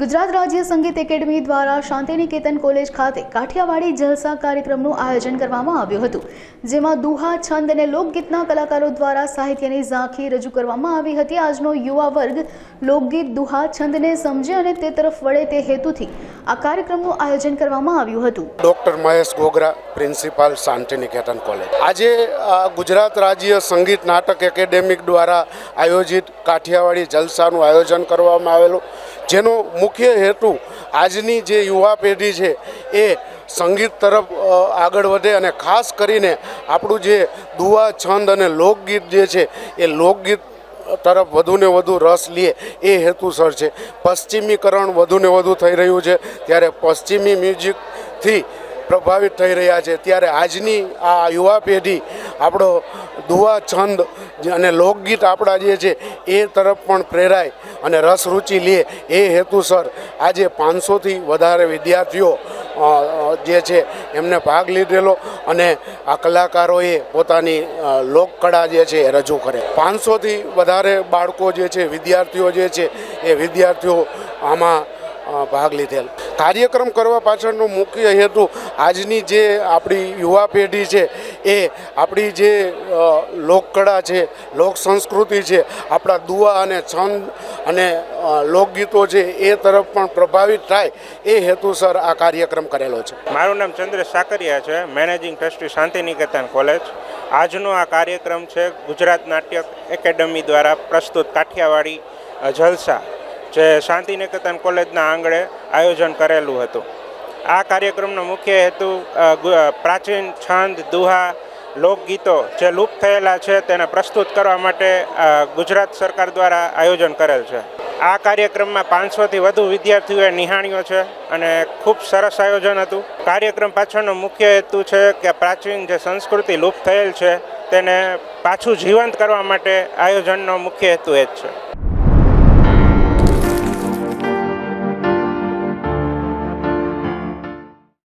ગુજરાત રાજ્ય સંગીત એકેડમી દ્વારા શાંતિનિકેતન કોલેજ ખાતે કાઠિયાવાડી જલસા કાર્યક્રમનું આયોજન કરવામાં આવ્યું હતું, જેમાં દુહા, છંદ અને લોકગીતના કલાકારો દ્વારા સાહિત્યની ઝાંખી રજૂ કરવામાં આવી હતી. આજનો યુવા વર્ગ લોકગીત, દુહા, છંદને સમજે અને તે તરફ વળે તે હેતુથી આ કાર્યક્રમનું આયોજન કરવામાં આવ્યું હતું. Doctor Mahesh Gogra, principal Shantiniketan college. આજે ગુજરાત રાજ્ય સંગીત નાટક એકેડેમિક દ્વારા આયોજિત કાઠિયાવાડી જલસાનું આયોજન કરવામાં આવેલું, જેનો મુખ્ય હેતુ આજની જે યુવા પેઢી છે એ સંગીત તરફ આગળ વધે અને ખાસ કરીને આપણું જે દુઆ, છંદ અને લોકગીત જે છે એ લોકગીત તરફ વધુને વધુ રસ લે એ હેતુસર છે. પશ્ચિમીકરણ વધુને વધુ થઈ રહ્યું છે. ત્યારે પશ્ચિમી મ્યુઝિકથી પ્રભાવિત થઈ રહ્યા છે. ત્યારે આજની આ યુવા પેઢી આપણો દુઆ છંદ અને લોકગીત આપણા જે છે, એ તરફ પણ પ્રેરાય અને રસ રુચિ લે એ હેતુસર આજે પાંચસોથી વધારે વિદ્યાર્થીઓ જે છે, એમને ભાગ લીધેલો અને આ કલાકારોએ પોતાની લોકકળા જે છે, એ રજૂ કરે. પાંચસોથી વધારે બાળકો જે છે, વિદ્યાર્થીઓ જે છે, એ વિદ્યાર્થીઓ આમાં ભાગ લીધેલ. કાર્યક્રમ કરવા પાછળનો મુખ્ય હેતુ આજની જે આપણી યુવા પેઢી છે, એ આપણી જે લોકકળા છે, લોક સંસ્કૃતિ છે, આપણા દુવા અને છંદ અને લોકગીતો છે, એ તરફ પણ પ્રભાવિત થાય એ હેતુસર આ કાર્યક્રમ કરેલો છે. મારું નામ ચંદ્ર સાકરિયા છે, મેનેજિંગ ટ્રસ્ટી શાંતિનિકેતન કોલેજ. આજનો આ કાર્યક્રમ છે ગુજરાત નાટ્ય એકેડમી દ્વારા પ્રસ્તુત કાઠિયાવાડી જલસા. જે શાંતિનિકેતન કોલેજના આંગણે આયોજન કરેલું હતું. આ કાર્યક્રમનો મુખ્ય હેતુ પ્રાચીન છંદ, દુહા, લોકગીતો જે લુપ્ત થયેલા છે તેને પ્રસ્તુત કરવા માટે ગુજરાત સરકાર દ્વારા આયોજન કરેલ છે. આ કાર્યક્રમમાં પાંચસોથી વધુ વિદ્યાર્થીઓએ નિહાણ્યો છે અને ખૂબ સરસ આયોજન હતું. કાર્યક્રમ પાછળનો મુખ્ય હેતુ છે કે પ્રાચીન જે સંસ્કૃતિ લુપ્ત થયેલ છે તેને પાછું જીવંત કરવા માટે આયોજનનો મુખ્ય હેતુ એ જ છે.